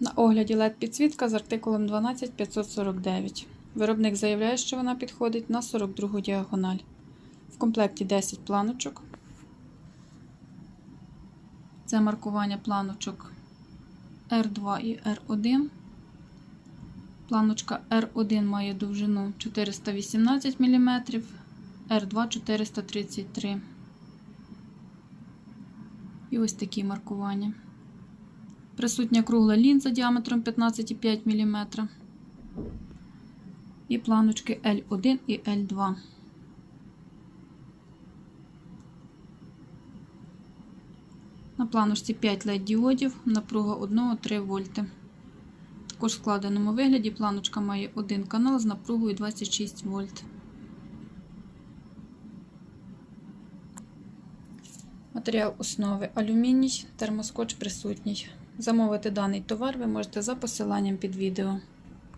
На огляді LED підсвітка з артикулом 12549. Виробник заявляє, що вона підходить на 42 діагональ. В комплекті 10 планочок. Це маркування планочок R2 і R1. Планочка R1 має довжину 418 мм, R2 433 І ось такі маркування. Присутня кругла лінза діаметром 15,5 мм. І планочки L1 і L2. На планочці 5 LED діодів, напруга 1-3 вольти. Також в складеному вигляді планочка має один канал з напругою 26 вольт. Матеріал основи алюміній, термоскотч присутній. Замовити даний товар ви можете за посиланням під відео.